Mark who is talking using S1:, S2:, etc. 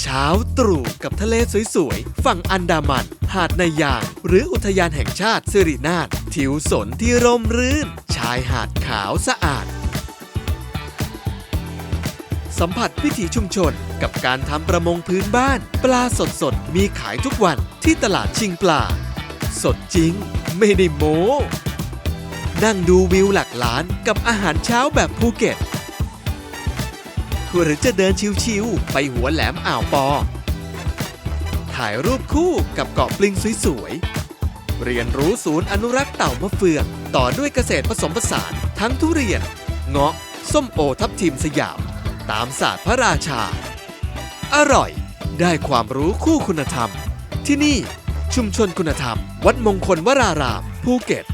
S1: เช้าตรู่กับทะเลสวยๆ ฝั่งอันดามัน หาดนายาง หรืออุทยานแห่งชาติสิรินาถทิวสนที่ร่มรื่น ชายหาดขาวสะอาด สัมผัสวิถีชุมชนกับการทำประมงพื้นบ้าน ปลาสดๆ มีขายทุกวันที่ตลาดชิงปลา สดจริง ไม่ได้โม้นั่งดูวิวหลักล้านกับอาหารเช้าแบบภูเก็ต หรือจะเดินชิวๆไปหัวแหลมอ่าวปอ ถ่ายรูปคู่กับเกาะปลิงสวยๆ เรียนรู้ศูนย์อนุรักษ์เต่ามะเฟือง ต่อด้วยเกษตรผสมผสาน ทั้งทุเรียน เงาะ ส้มโอทับทิมสยาม ตามศาสตร์พระราชา อร่อย ได้ความรู้คู่คุณธรรม ที่นี่ชุมชนคุณธรรม วัดมงคลวรารามภูเก็ต